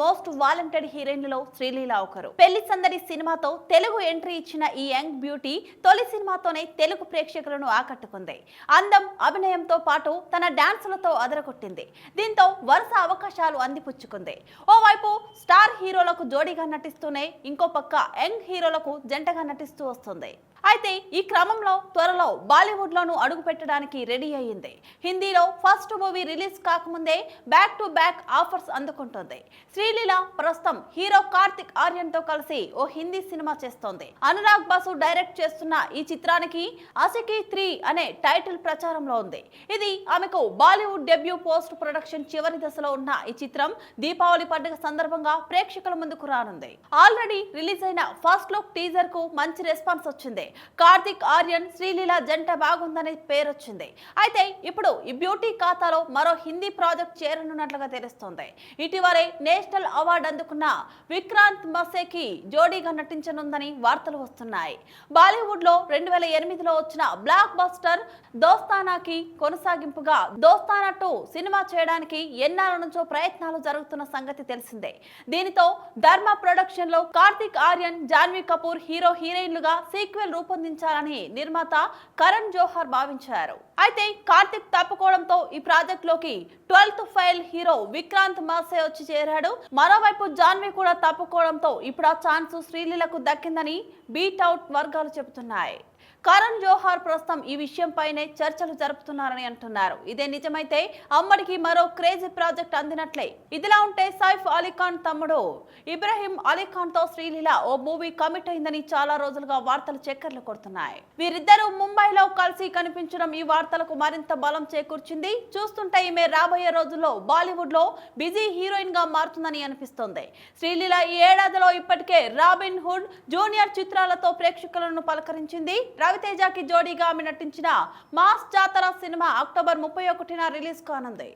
Most వాలంటెడ్ హీరోయిన్లలో Sreeleela ఒకరు. పెళ్ళి సందడి సినిమాతో తెలుగు ఎంట్రీ ఇచ్చిన ఈ యంగ్ బ్యూటీ తొలి సినిమాతోనే తెలుగు ప్రేక్షకులను ఆకట్టుకుంది. అందం అభినయంతో పాటు తన డాన్సులతో అదరగొట్టింది. దీంతో వరుస అవకాశాలు అందిపుచ్చుకుంది. ఓవైపు స్టార్ హీరోలకు జోడీగా నటిస్తూనే ఇంకో పక్క యంగ్ హీరోలకు జంటగా నటిస్తూ వస్తుంది. అయితే ఈ క్రమంలో త్వరలో బాలీవుడ్ లోను అడుగు పెట్టడానికి రెడీ అయ్యింది. హిందీలో ఫస్ట్ మూవీ రిలీజ్ కాకముందే బ్యాక్ టు బ్యాక్ ఆఫర్స్ అందుకుంటుంది. శ్రీలీల ప్రస్తుతం హీరో కార్తిక్ ఆర్యన్తో కలిసి ఓ హిందీ సినిమా చేస్తోంది. అనురాగ్ బాసు డైరెక్ట్ చేస్తున్న ఈ చిత్రానికి అసికి త్రీ అనే టైటిల్ ప్రచారంలో ఉంది. ఇది ఆమెకు బాలీవుడ్ డెబ్యూ పోస్ట్ ప్రొడక్షన్ చివరి దశలో ఉన్న ఈ చిత్రం దీపావళి పండుగ సందర్భంగా ప్రేక్షకుల ముందుకు రానుంది. ఆల్రెడీ రిలీజ్ అయిన ఫస్ట్ లుక్ టీజర్కు మంచి రెస్పాన్స్ వచ్చింది. కార్తిక్ ఆర్యన్ శ్రీలీల జంట బాగుందనే పేరొచ్చింది. అయితే ఇప్పుడు ఈ బ్యూటీ ఖాతాలో మరో హిందీ ప్రాజెక్ట్ చేరనున్నట్లుగా తెలుస్తోంది. ఇటీవలే నేషనల్ అవార్డు అందుకున్న విక్రాంత్ మసేకి జోడీగా నటించనుందని వార్తలు వస్తున్నాయి. బాలీవుడ్లో రెండు వేల ఎనిమిదిలో వచ్చిన బ్లాక్ బస్టర్ దోస్తానాకి కొనసాగింపుగా దోస్తానా టూ సినిమా చేయడానికి ఎన్నాళ్ళ నుంచో ప్రయత్నాలు జరుగుతున్న సంగతి తెలిసిందే. దీనితో ధర్మ ప్రొడక్షన్లో కార్తిక్ ఆర్యన్ జాన్వీ కపూర్ హీరో హీరోయిన్లుగా సీక్వెల్ రూపొందించాలని నిర్మాత కరణ్ జోహర్ భావించారు. అయితే కార్తిక్ తప్పుకోవడంతో ఈ ప్రాజెక్ట్లోకి twelfth fail hero Vikrant Massey వచ్చి చేరాడు. మరోవైపు జాన్వీ కూడా తప్పుకోవడంతో ఇప్పుడు ఆ ఛాన్స్ శ్రీలీలకు దక్కిందని బీట్ అవుట్ వర్గాలు చెబుతున్నాయి. కరణ్ జోహార్ ప్రస్తుతం ఈ విషయంపైనే చర్చలు జరుపుతున్నారని అంటున్నారు. ఇదే నిజమైతే అమ్మడికి మరో క్రేజీ ప్రాజెక్ట్ అందినట్లే. ఇదిలా ఉంటే సైఫ్ అలీఖాన్ తమ్ముడు ఇబ్రహీం అలీఖాన్తో శ్రీలీల ఓ మూవీ కమిట్ అయిందని చాలా రోజులుగా వార్తలు చక్కర్లు కొడుతున్నాయి. వీరిద్దరూ ముంబైలో కలిసి కనిపించడం ఈ వార్తలకు మరింత బలం చేకూర్చింది. చూస్తుంటే ఈమె రాబోయే రోజుల్లో బాలీవుడ్లో బిజీ హీరోయిన్గా మారుతుందని అనిపిస్తోంది. శ్రీలీల ఈ ఏడాదిలో ఇప్పటికే రాబిన్ హుడ్ జూనియర్ చిత్రాలతో ప్రేక్షకులను పలకరించింది. రవితేజకి జోడీగా ఆమె నటించిన మాస్ జాతర సినిమా అక్టోబర్ ముప్పై ఒకటిన రిలీజ్ కానుంది.